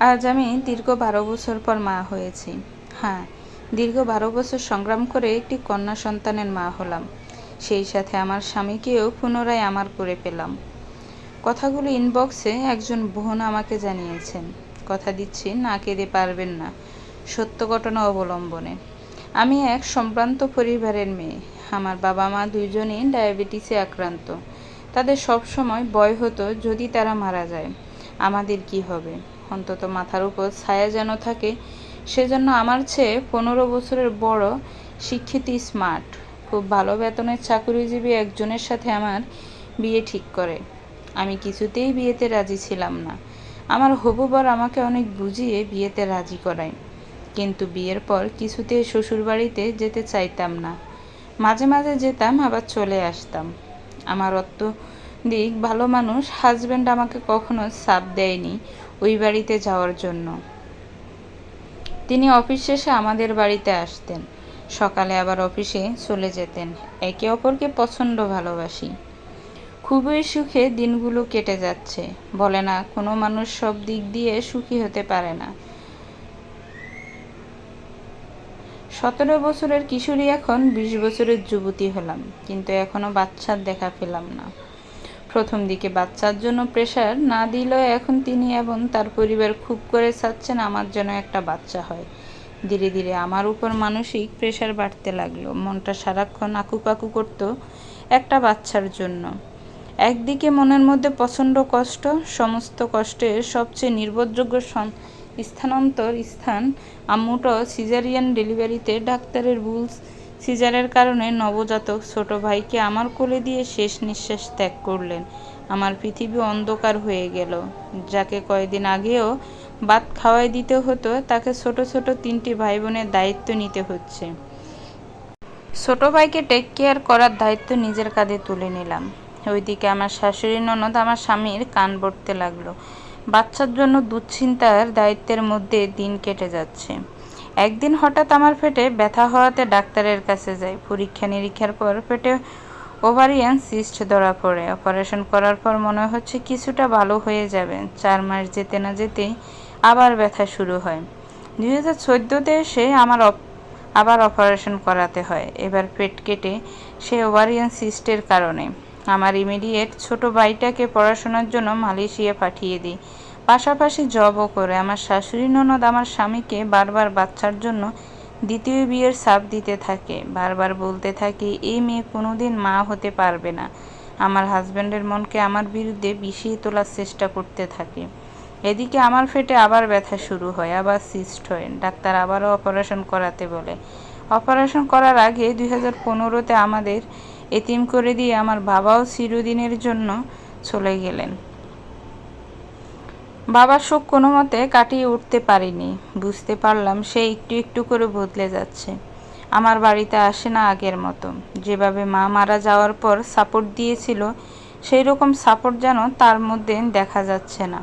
আজ আমি দীর্ঘ বারো বছর পর মা হয়েছি। হ্যাঁ দীর্ঘ বারো বছর সংগ্রাম করে একটি কন্যা সন্তানের মা হলাম। সেই সাথে আমার স্বামীকেও পুনরায় আমার করে পেলাম। কথাগুলো ইনবক্সে একজন বোন আমাকে জানিয়েছেন। কথা দিচ্ছি, না কেঁদে পারবেন না। সত্য ঘটনা অবলম্বনে। আমি এক সম্ভ্রান্ত পরিবারের মেয়ে। আমার বাবা মা দুইজনই ডায়াবেটিসে আক্রান্ত। তাদের সব সময় ভয় হতো যদি তারা মারা যায়। আমাদের কি হবে? অন্তত মাথার উপর ছায়া যেন থাকে, সেজন্য আমার চেয়ে পনেরো বছরের বড় শিক্ষিত স্মার্ট, খুব ভালো বেতনের চাকরিজীবী একজনের সাথে আমার বিয়ে ঠিক করে। আমি কিছুতেই বিয়েতে রাজি ছিলাম না। আমার হবু বর আমাকে অনেক বুঝিয়ে বিয়েতে রাজি করায়। কিন্তু বিয়ের পর কিছুতে শ্বশুরবাড়িতে যেতে চাইতাম না। মাঝে মাঝে যেতাম, আবার চলে আসতাম। আমার অত্যধিক ভালো মানুষ হাজব্যান্ড আমাকে কখনো চাপ দেয়নি ওই বাড়িতে যাওয়ার জন্য। তিনি অফিস শেষে আমাদের বাড়িতে আসতেন। সকালে আবার অফিসে চলে যেতেন। একে অপরকে প্রচণ্ড ভালোবাসি। খুবই সুখে দিনগুলো কেটে যাচ্ছে। বলে না, কোনো মানুষ সব দিক দিয়ে সুখী হতে পারে না। সতেরো বছরের কিশোরী এখন বিশ বছরের যুবতী হলাম, কিন্তু এখনও বাচ্চার দেখা পেলাম না। প্রথম দিকে বাচ্চার জন্য প্রেশার না দিলেও এখন তিনি এবং তার পরিবার খুব করে চাচ্ছেন আমার জন্য একটা বাচ্চা হয়। ধীরে ধীরে আমার উপর মানসিক প্রেশার বাড়তে লাগল। মনটা সারাক্ষণ আকুপাকু করত একটা বাচ্চার জন্য। একদিকে মনের মধ্যে প্রচণ্ড কষ্ট, সমস্ত কষ্টের সবচেয়ে নির্ভরযোগ্য স্থানান্তর স্থান আম্মুটো সিজারিয়ান ডেলিভারিতে ডাক্তারের রুলস সিজারের কারণে নবজাতক ছোট ভাইকে আমার কোলে দিয়ে শেষ নিঃশ্বাস ত্যাগ করলেন। আমার পৃথিবী অন্ধকার হয়ে গেল। যাকে কয়েকদিন আগেও ভাত খাওয়াই দিতে হতো, তাকে ছোট ছোট তিনটি ভাই বোনের দায়িত্ব নিতে হচ্ছে। ছোট ভাইকে টেক কেয়ার করার দায়িত্ব নিজের কাঁধে তুলে নিলাম। ওইদিকে আমার শাশুড়ি ননদ আমার স্বামীর কান বড়তে লাগল। বাচ্চার জন্য দুশ্চিন্তার দায়িত্বের মধ্যে দিন কেটে যাচ্ছে। একদিন হঠাৎ আমার পেটে ব্যথা হওয়াতে ডাক্তারের কাছে যাই। পরীক্ষা নিরীক্ষার পর পেটে ওভারিয়ান সিস্ট ধরা পড়ে। অপারেশন করার পর মনে হচ্ছে কিছুটা ভালো হয়ে যাবে। চার মাস যেতে না যেতেই আবার ব্যথা শুরু হয়। দুই হাজার চোদ্দোতে এসে আমার আবার অপারেশন করাতে হয়। এবার পেট কেটে সে ওভারিয়ান সিস্টের কারণে। আমার ইমিডিয়েট ছোট ভাইটাকে পড়াশোনার জন্য মালয়েশিয়া পাঠিয়ে দিই। পাশাপাশি জবও করে। আমার শাশুড়ি ননদ আমার স্বামীকে বারবার বাচ্চার জন্য দ্বিতীয় বিয়ের সাপ দিতে থাকে। বারবার বলতে থাকে এই মেয়ে কোনোদিন মা হতে পারবে না। আমার হাজব্যান্ডের মনকে আমার বিরুদ্ধে বিষিয়ে তোলার চেষ্টা করতে থাকে। এদিকে আমার ফেটে আবার ব্যথা শুরু হয়, আবার সিস্ট হয়। ডাক্তার আবারও অপারেশন করাতে বলে। অপারেশন করার আগে দুই হাজার পনেরোতে আমাদের এতিম করে দিয়ে আমার বাবাও চিরদিনের জন্য চলে গেলেন। বাবার শোক কোনো মতে কাটিয়ে উঠতে পারিনি। বুঝতে পারলাম সে একটু একটু করে বদলে যাচ্ছে। আমার বাড়িতে আসে না আগের মতো। যেভাবে মা মারা যাওয়ার পর সাপোর্ট দিয়েছিল সেই রকম সাপোর্ট যেন তার মধ্যে দেখা যাচ্ছে না।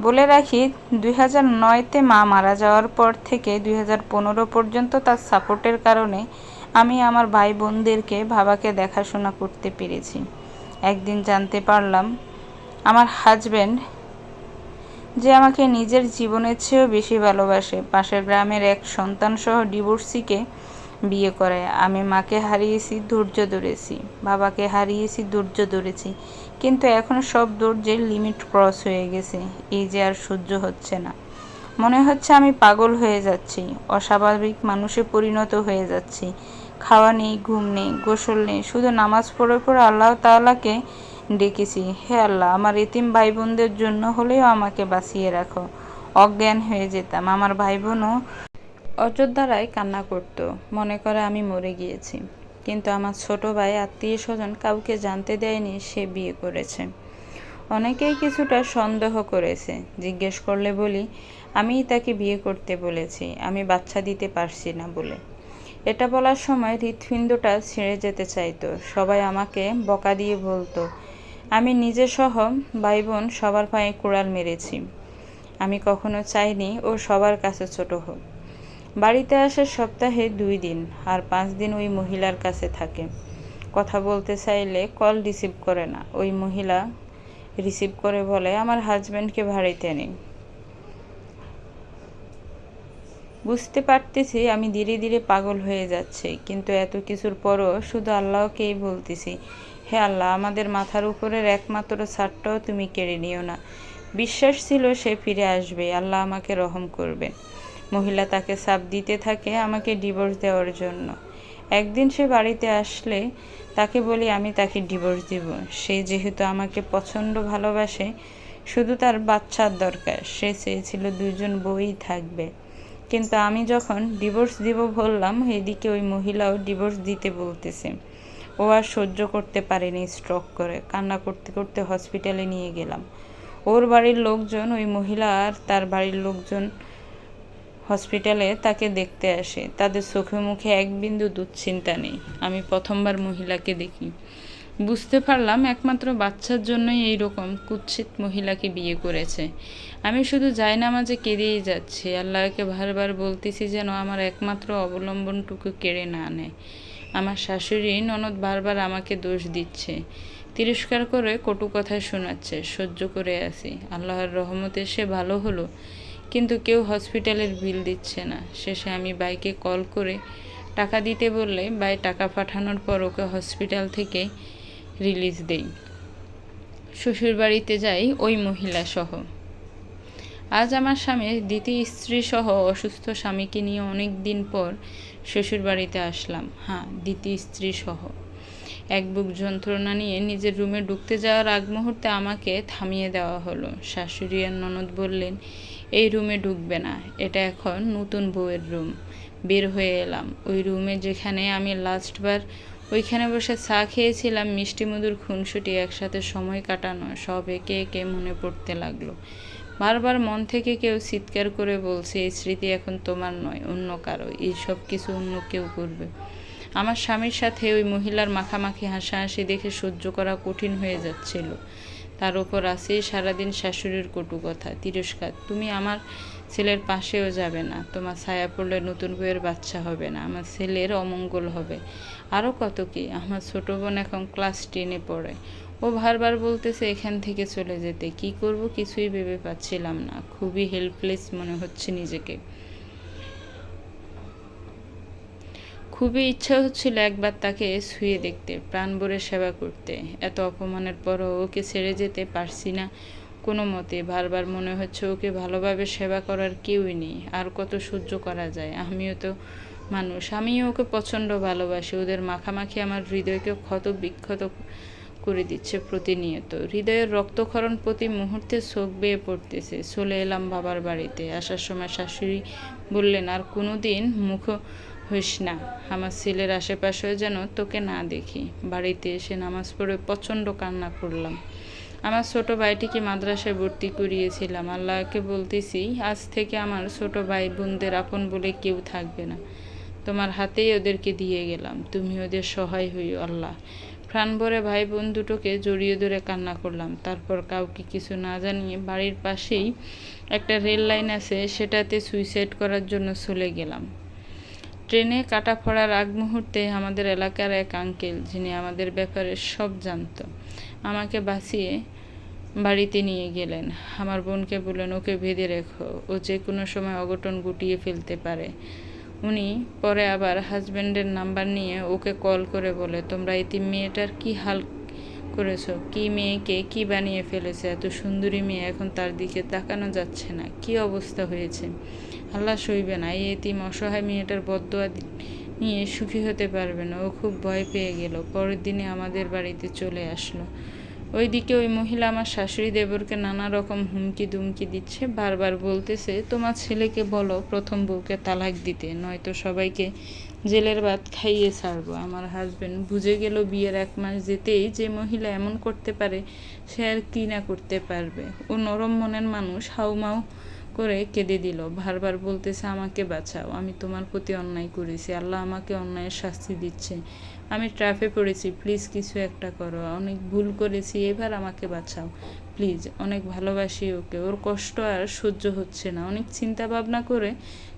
বলে রাখি, দুই হাজার নয়তে মা মারা যাওয়ার পর থেকে দুই হাজার পনেরো পর্যন্ত তার সাপোর্টের কারণে আমি আমার ভাই বোনদেরকে বাবাকে দেখাশোনা করতে পেরেছি। একদিন জানতে পারলাম, আমার হাজব্যান্ড যে আমাকে নিজের জীবনের চেয়েও বেশি ভালোবাসে। পাশের গ্রামের এক সন্তানসহ ডিভোর্সিকে বিয়ে করে। আমি মাকে হারিয়েছি, ধৈর্য ধরেছি। বাবাকে হারিয়েছি, ধৈর্য ধরেছি। কিন্তু এখন সব ধৈর্যের লিমিট ক্রস হয়ে গেছে। এই যে আর সহ্য হচ্ছে না। মনে হচ্ছে আমি পাগল হয়ে যাচ্ছি। অস্বাভাবিক মানুষে পরিণত হয়ে যাচ্ছি। খাওয়া নেই, ঘুম নেই, গোসল নেই। শুধু নামাজ পড়ে পড়ে আল্লাহ তাআলাকে ডেকেছি। হে আল্লাহ, আমার এতিম ভাই বোনদের জন্য হলেও আমাকে বাঁচিয়ে রাখো। অজ্ঞান হয়ে যেতাম। আমার ভাই বোনও অযোধ্যারায় কান্না করত। মনে করে আমি মরে গিয়েছি। কিন্তু আমার ছোট ভাই আত্মীয় স্বজন কাউকে জানতে দেয়নি, সে বিয়ে করেছে। অনেকেই কিছুটা সন্দেহ করেছে। জিজ্ঞেস করলে বলি, আমিই তাকে বিয়ে করতে বলেছি। আমি বাচ্চা দিতে পারছি না বলে। এটা বলার সময় হৃৎপিণ্ডটা ছিঁড়ে যেতে চাইতো। সবাই আমাকে বকা দিয়ে বলতো আমি নিজে সহ ভাই বোন সবার পায়ে কুড়াল মেরেছি। আমি কখনো চাইনি ও সবার কাছে ছোট হোক। বাড়িতে আসে সপ্তাহে দুই দিন আর পাঁচ দিন ওই মহিলার কাছে থাকে। কথা বলতে চাইলে কল রিসিভ করে না। ওই মহিলা রিসিভ করে বলে, আমার হাজব্যান্ডকে ভাড়িতে নেই বুঝতে পারতেছি আমি ধীরে ধীরে পাগল হয়ে যাচ্ছে, কিন্তু এত কিছুর পরও শুধু আল্লাহকেই বলতেছি। হে আল্লাহ, আমাদের মাথার উপরের একমাত্র ছাদটাও তুমি কেড়ে নিও না। বিশ্বাস ছিল সে ফিরে আসবে, আল্লাহ আমাকে রহম করবেন মহিলা তাকে চাপ দিতে থাকে আমাকে ডিভোর্স দেওয়ার জন্য। একদিন সে বাড়িতে আসলে তাকে বলি, আমি তাকে ডিভোর্স দিব। সে যেহেতু আমাকে প্রচণ্ড ভালোবাসে, শুধু তার বাচ্চার দরকার। সে চেয়েছিল দুজন বই থাকবে। কিন্তু আমি যখন ডিভোর্স দিব বললাম, এদিকে ওই মহিলাও ডিভোর্স দিতে বলতেছে। ও আর সহ্য করতে পারেনি স্ট্রোক করে। কান্না করতে করতে হসপিটালে নিয়ে গেলাম। ওর বাড়ির লোকজন, ওই মহিলা আর তার বাড়ির লোকজন হসপিটালে তাকে দেখতে আসে। তাদের চোখে মুখে এক বিন্দু দুশ্চিন্তা নেই। আমি প্রথমবার মহিলাকে দেখি। বুঝতে পারলাম একমাত্র বাচ্চার জন্যই এই রকম কুৎসিত মহিলাকে বিয়ে করেছে। আমি শুধু যাই নামাজে কেঁদেই যাচ্ছি। আল্লাহকে বারবার বলতেছি যেন আমার একমাত্র অবলম্বনটুকু কেড়ে না নেয়। আমার শাশুড়ি ননদ বারবার আমাকে দোষ দিচ্ছে। তিরস্কার করে কটু কথা শোনাচ্ছে, সহ্য করে আছি। আল্লাহর রহমতে সে ভালো হলো, কিন্তু কেউ হসপিটালের বিল দিচ্ছে না। শেষে আমি বাইকে কল করে টাকা দিতে বললে বাই টাকা পাঠানোর পর ওকে হসপিটাল থেকে রিলিজ দেই। শ্বশুরবাড়িতে যাই ওই মহিলা সহ আজ আমার স্বামীর দ্বিতীয় স্ত্রী সহ অসুস্থ স্বামীকে নিয়ে অনেক দিন পর শ্বশুর বাড়িতে আসলাম। হ্যাঁ দ্বিতীয় স্ত্রী সহ। এক বুক যন্ত্রণা নিয়ে নিজের রুমে ঢুকতে যাওয়ার আগ মুহূর্তে আমাকে থামিয়ে দেওয়া হলো। শাশুড়ি আর ননদ বললেন, এই রুমে ঢুকবে না, এটা এখন নতুন বউয়ের রুম। বের হয়ে এলাম। ওই রুমে যেখানে আমি লাস্টবার ওইখানে বসে চা খেয়েছিলাম, মিষ্টি মধুর খুনসুটি একসাথে সময় কাটানো, সব একে একে মনে পড়তে লাগল। বারবার মন থেকে কেউ চিৎকার করে বলছে, এই স্মৃতি এখন তোমার নয়, অন্য কারও। এই সব কিছু অন্য কেউ করবে। আমার স্বামীর সাথে ওই মহিলার মাখামাখি হাসাহাসি দেখে সহ্য করা কঠিন হয়ে যাচ্ছিল। তার ওপর আছে সারাদিন শাশুড়ির কটু কথা, তিরস্কার, তুমি আমার ছেলের পাশেও যাবে না। তোমার ছায়া পড়লে নতুন বইয়ের বাচ্চা হবে না। আমার ছেলের অমঙ্গল হবে। আরও কত কি, আমার ছোটো বোন এখন ক্লাস টেনে পড়ে। ও বারবার বলতেছে, এখান থেকে চলে যেতে। কি করব? কিছুই ভেবে পাচ্ছিলাম না। খুবই হেল্পলেস মনে হচ্ছে নিজেকে। খুবই ইচ্ছা হচ্ছিল একবার তাকে শুয়ে দেখতে, প্রাণ ভরে সেবা করতে। এত অপমানের পরও ওকে ছেড়ে যেতে পারছি না কোনো মতে। বারবার মনে হচ্ছে ওকে ভালোভাবে সেবা করার কেউই নেই। আর কত সহ্য করা যায়? আমিও তো মানুষ। আমিও ওকে প্রচণ্ড ভালোবাসি। ওদের মাখামাখি আমার হৃদয়কে ক্ষত বিক্ষত করে দিচ্ছে প্রতিনিয়ত। হৃদয়ের রক্তক্ষরণ প্রতি মুহূর্তে চোখ বেয়ে পড়তেছে। চলে এলাম বাবার বাড়িতে। আসার সময় শাশুড়ি বললেন, আর কোনো দিন মুখ হইস না। আমার ছেলের আশেপাশে যেন তোকে না দেখি। বাড়িতে এসে নামাজ পড়ে প্রচণ্ড কান্না করলাম। আমার ছোট ভাইটিকে মাদ্রাসায় ভর্তি করিয়েছিলাম। আল্লাহকে বলতেছি, আজ থেকে আমার ছোট ভাই বোনদের আপন বলে কেউ থাকবে না। তোমার হাতেই ওদেরকে দিয়ে গেলাম। তুমি ওদের সহায় হইও আল্লাহ। প্রাণ ভরে ভাই বোন দুটোকে জড়িয়ে ধরে কান্না করলাম। তারপর কাউকে কিছু না জানিয়ে বাড়ির পাশেই একটা রেল লাইন আছে, সেটাতে সুইসাইড করার জন্য চলে গেলাম। ট্রেনে কাটা পড়ার আগ মুহূর্তে আমাদের এলাকার এক আঙ্কেল, যিনি আমাদের ব্যাপারে সব জানত, আমাকে বাঁচিয়ে বাড়িতে নিয়ে গেলেন। আমার বোনকে বললেন, ওকে বেঁধে রেখো। ও যে কোনো সময় অঘটন গুটিয়ে ফেলতে পারে। উনি পরে আবার হাজব্যান্ডের নাম্বার নিয়ে ওকে কল করে বলে, তোমরা এই মেয়েটার কি হাল করেছ? কি মেয়েকে কি বানিয়ে ফেলেছে? এত সুন্দরী মেয়ে এখন তার দিকে তাকানো যাচ্ছে না। কি অবস্থা হয়েছে? আল্লাহ সইবে না। এই এতিম অসহায় মেয়েটার বদোয়া নিয়ে সুখী হতে পারবে না। ও খুব ভয় পেয়ে গেল। পরের দিনে আমাদের বাড়িতে চলে আসলো। ওইদিকে ওই মহিলা আমার শাশুড়ি দেবরকে নানা রকম হুমকি দুমকি দিচ্ছে, বারবার বলতেছে, তোমার ছেলেকে বলো, প্রথম বউকে তালাক দিতে, নয়তো সবাইকে জেলের ভাত খাইয়ে ছাড়বো। আমার হাজবেন্ড বুঝে গেল বিয়ের এক মাস যেতেই যে মহিলা এমন করতে পারে, সে আর কি না করতে পারবে। ও নরম মনের মানুষ, হাউমাউ করে কেঁদে দিল, বারবার বলতেছে, আমাকে বাঁচাও, আমি তোমার প্রতি অন্যায় করেছি, আল্লাহ আমাকে অন্যায়ের শাস্তি দিচ্ছে। আমি ট্রাফে পড়েছি প্লিজ কিছু একটা করো। অনেক ভুল করেছি, এবার আমাকে বাঁচাও। প্লিজ অনেক ভালোবাসি ওকে। ওর কষ্ট আর সহ্য হচ্ছে না। অনেক চিন্তা ভাবনা করে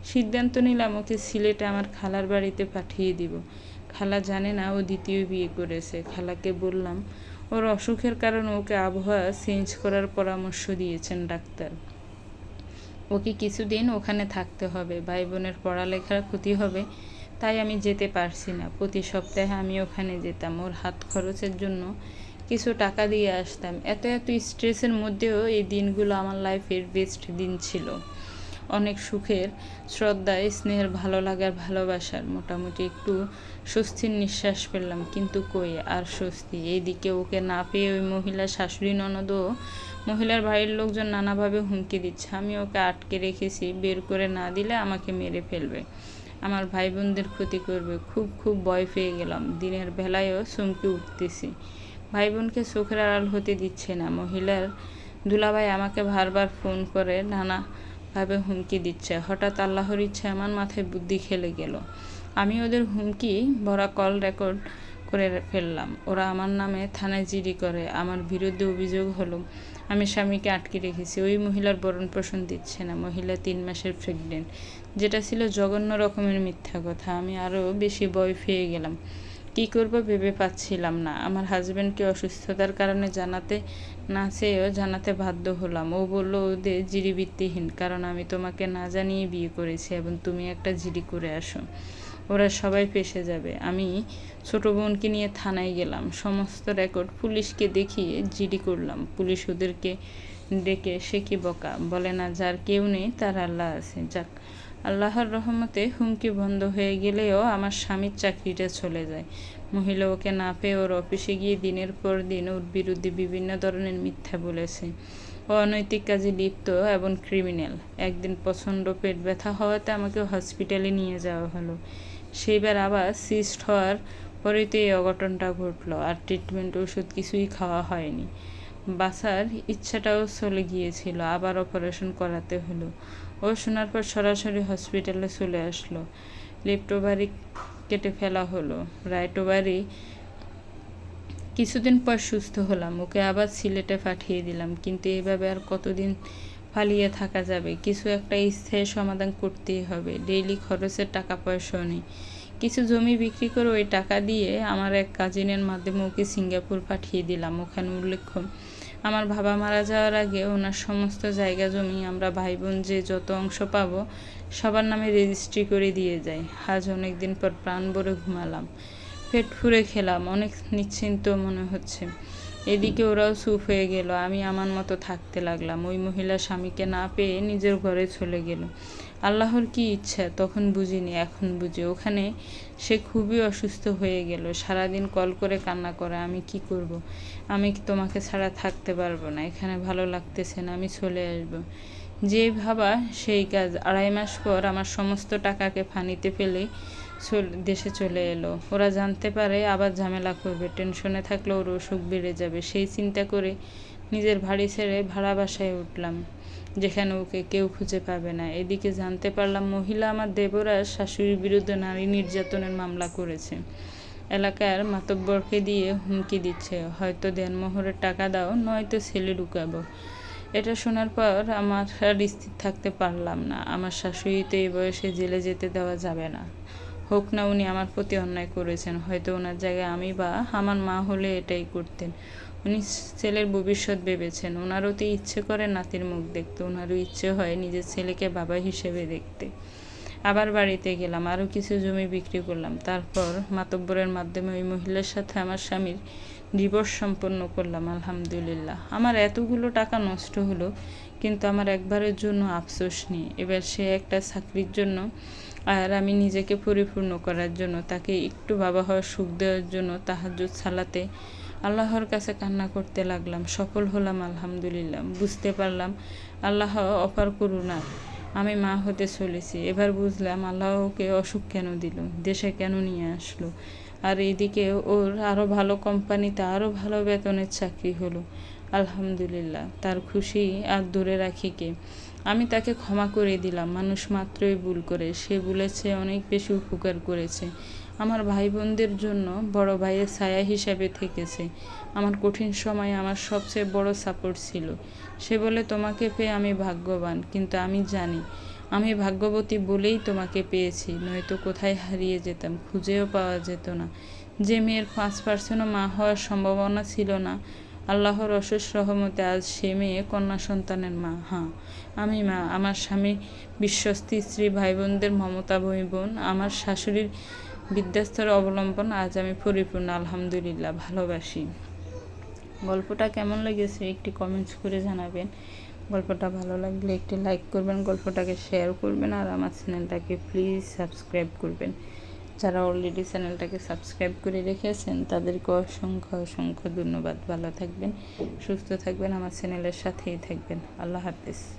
সিদ্ধান্ত নিলাম ওকে সিলেটে আমার খালার বাড়িতে পাঠিয়ে দিব। খালা জানে না ও দ্বিতীয় বিয়ে করেছে। খালাকে বললাম, ওর অসুখের কারণে ওকে আবহাওয়া চেঞ্জ করার পরামর্শ দিয়েছেন ডাক্তার। ওকে কিছুদিন ওখানে থাকতে হবে। ভাই বোনের পড়ালেখার ক্ষতি হবে। তাই আমি যেতে পারছি না। প্রতি সপ্তাহে আমি ওখানে যেতাম। ওর হাত খরচের জন্য কিছু টাকা দিয়ে আসতাম। এত এত স্ট্রেসের মধ্যেও এই দিনগুলো আমার লাইফের বেস্ট দিন ছিল। অনেক সুখের, শ্রদ্ধায়, স্নেহের, ভালো লাগার, ভালোবাসার, মোটামুটি একটু স্বস্তির নিঃশ্বাস ফেললাম। কিন্তু কই আর স্বস্তি? এইদিকে ওকে না পেয়ে ওই মহিলা শাশুড়ি, ননদও মহিলার বাড়ির লোকজন নানাভাবে হুমকি দিচ্ছে। আমি ওকে আটকে রেখেছি। বের করে না দিলে আমাকে মেরে ফেলবে। আমার ভাই বোনদের ক্ষতি করবে। খুব খুব ভয় পেয়ে গেলাম। দিনের বেলায়ও চমকে উঠতেছি। ভাই বোনকে চোখের আড়াল হতে দিচ্ছে না। মহিলার দুলাভাই আমাকে বারবার ফোন করে নানা ভাবে হুমকি দিচ্ছে। হঠাৎ আল্লাহর ইচ্ছে আমার মাথায় বুদ্ধি খেলে গেল। আমি ওদের হুমকি ভরা কল রেকর্ড করে ফেললাম। ওরা আমার নামে থানায় জিডি করে। আমার বিরুদ্ধে অভিযোগ হলো, আমি স্বামীকে আটকে রেখেছি। ওই মহিলার বরণ পোষণ দিচ্ছে না। মহিলা তিন মাসের প্রেগনেন্ট যেটা ছিল জঘন্য রকমের মিথ্যা কথা। আমি আরও বেশি ভয় পেয়ে গেলাম। কী করব ভেবে পাচ্ছিলাম না। আমার হাজব্যান্ডকে অসুস্থতার কারণে জানাতে না চেয়েও জানাতে বাধ্য হলাম। ও বলল, ওদের জিডি ভিত্তিহীন কারণ আমি তোমাকে না জানিয়ে বিয়ে করেছি এবং তুমি একটা জিডি করে আসো। ওরা সবাই পেশে যাবে। আমি ছোটো বোনকে নিয়ে থানায় গেলাম। সমস্ত রেকর্ড পুলিশকে দেখিয়ে জিডি করলাম। পুলিশ ওদেরকে ডেকে সে কি বকা? বলে না, যার কেউ নেই তার আল্লাহ আছে। যাক আল্লাহর রহমতে হুমকি বন্ধ হয়ে গেলেও আমার স্বামীর চাকরিটা চলে যায়। মহিলা ওকে না পেয়ে ওর অফিসে গিয়ে দিনের পর দিন ওর বিরুদ্ধে বিভিন্ন ধরনের মিথ্যা বলেছে। ও অনৈতিক কাজে লিপ্ত এবং ক্রিমিনাল একদিন প্রচণ্ড পেট ব্যথা হওয়াতে আমাকে হসপিটালে নিয়ে যাওয়া হলো। সেইবার আবার সিস্ট হওয়ার পরেই তো এই অঘটনটা ঘটলো আর ট্রিটমেন্ট ওষুধ কিছুই খাওয়া হয়নি। বাসার ইচ্ছাটাও চলে গিয়েছিল, আবার অপারেশন করাতে হলো। ও শোনার পর সরাসরি হসপিটালে চলে আসলো। লেফট ওভারি কেটে ফেলা হলো। রাইট ওভারি কিছুদিন পর সুস্থ হলাম। ওকে আবার সিলেটে পাঠিয়ে দিলাম। কিন্তু এইভাবে আর কতদিন পালিয়ে থাকা যাবে? কিছু একটা স্থায়ী সমাধান করতেই হবে। ডেইলি খরচের টাকা পয়সাও নেই। কিছু জমি বিক্রি করে ওই টাকা দিয়ে আমার এক কাজিনের মাধ্যমে ওকে সিঙ্গাপুর পাঠিয়ে দিলাম। ওখানে উল্লেখ্য আমার বাবা মারা যাওয়ার আগে ওনার সমস্ত জায়গা জমি আমরা ভাই বোন যে যত অংশ পাব, সবার নামে রেজিস্ট্রি করে দিয়ে যাই। আজ অনেক দিন পর প্রাণ ভরে ঘুমালাম। পেট ফুরে খেলাম, অনেক নিশ্চিন্ত মনে হচ্ছে। এদিকে ওরাও চুপ হয়ে গেল, আমি আমার মতো থাকতে লাগলাম। ওই মহিলা স্বামীকে না পেয়ে নিজের ঘরে চলে গেল। আল্লাহর কি ইচ্ছা, তখন বুঝিনি, এখন বুঝি। ওখানে সে খুবই অসুস্থ হয়ে গেল, সারাদিন কল করে কান্না করে, আমি কি করব। আমি তোমাকে ছাড়া থাকতে পারব না, এখানে ভালো লাগতেছে না, আমি চলে আসব। যে ভাবা সেই কাজ, আড়াই মাস পর আমার সমস্ত টাকাকে ফানিতে ফেলে দেশে চলে এলো। ওরা জানতে পারে আবার ঝামেলা করবে, টেনশনে থাকলে ওর অসুখ বেড়ে যাবে। সেই চিন্তা করে নিজের ভাড়ি ছেড়ে ভাড়া বাসায় উঠলাম, যেখানে ওকে কেউ খুঁজে পাবে না। এদিকে জানতে পারলাম মহিলা আমার দেবরা শাশুড়ির বিরুদ্ধে নারী নির্যাতনের মামলা করেছে। এলাকার মাতব্বরকে দিয়ে হুমকি দিচ্ছে, হয়তো দেনমোহরের টাকা দাও, নয়তো ছেলে ঢুকাবো এটা শোনার পর আমার আর স্থির থাকতে পারলাম না। আমার শাশুড়ি তো এই বয়সে জেলে যেতে দেওয়া যাবে না। হোক না, উনি আমার প্রতি অন্যায় করেছেন, হয়তো ওনার জায়গায় আমি বা আমার মা হলে এটাই করতেন। উনি ছেলের ভবিষ্যৎ ভেবেছেন। ওনারও তো ইচ্ছে করে নাতির মুখ দেখতে ওনারও ইচ্ছে হয় নিজের ছেলেকে বাবা হিসেবে দেখতে। আবার বাড়িতে গেলাম, আরও কিছু জমি বিক্রি করলাম। তারপর মাতব্বরের মাধ্যমে ওই মহিলার সাথে আমার স্বামীর ডিভোর্স সম্পন্ন করলাম, আলহামদুলিল্লাহ। আমার এতগুলো টাকা নষ্ট হলো, কিন্তু আমার একবারের জন্য আফসোস নেই। এবার সে একটা চাকরির জন্য আর আমি নিজেকে পরিপূর্ণ করার জন্য, তাকে একটু বাবা হওয়ার সুখ দেওয়ার জন্য তাহাজুদ সালাতে আল্লাহর কাছে কান্না করতে লাগলাম, সফল হলাম, আলহামদুলিল্লাহ। বুঝতে পারলাম, আল্লাহ অপার করুণা আমি মা হতে চলেছি। এবার বুঝলাম, আল্লাহকে অসুখ কেন দিল, দেশে কেন নিয়ে আসলো? আর এদিকে ওর আরও ভালো কোম্পানিতে আরও ভালো বেতনের চাকরি হলো। আলহামদুলিল্লাহ, তার খুশি আর দূরে রাখি কে? আমি তাকে ক্ষমা করে দিলাম। মানুষ মাত্রই ভুল করে। সে বলেছে, অনেক বেশি উপকার করেছে। আমার ভাই বোনদের জন্য বড় ভাইয়ের ছায়া হিসাবে থেকেছে। আমার কঠিন সময় আমার সবচেয়ে বড় সাপোর্ট ছিল। সে বলে, তোমাকে পেয়ে আমি ভাগ্যবান, কিন্তু আমি জানি, আমি ভাগ্যবতী বলেই তোমাকে পেয়েছি। নয়তো কোথায় হারিয়ে যেতাম, খুঁজেও পাওয়া যেত না। যে মেয়ের পাঁচ পার্সেন্টও মা হওয়ার সম্ভাবনা ছিল না, আল্লাহর অশেষ রহমতে আজ সে মেয়ে কন্যা সন্তানের মা। হ্যাঁ। আমি মা, আমার স্বামী বিশ্বস্ত, স্ত্রী ভাই বোনদের মমতা বই বোন, আমার শাশুড়ির বিদ্যাস্তর অবলম্বন আজ আমি পরিপূর্ণ, আলহামদুলিল্লাহ, ভালোবাসি। গল্পটা কেমন লেগেছে একটি কমেন্টস করে জানাবেন। গল্পটা ভালো লাগলে একটি লাইক করবেন, গল্পটাকে শেয়ার করবেন, আর আমার চ্যানেলটাকে প্লিজ সাবস্ক্রাইব করবেন। যারা অলরেডি চ্যানেলটাকে সাবস্ক্রাইব করে রেখেছেন, তাদেরকে অসংখ্য অসংখ্য ধন্যবাদ। ভালো থাকবেন, সুস্থ থাকবেন, আমার চ্যানেলের সাথেই থাকবেন। আল্লাহ হাফিজ।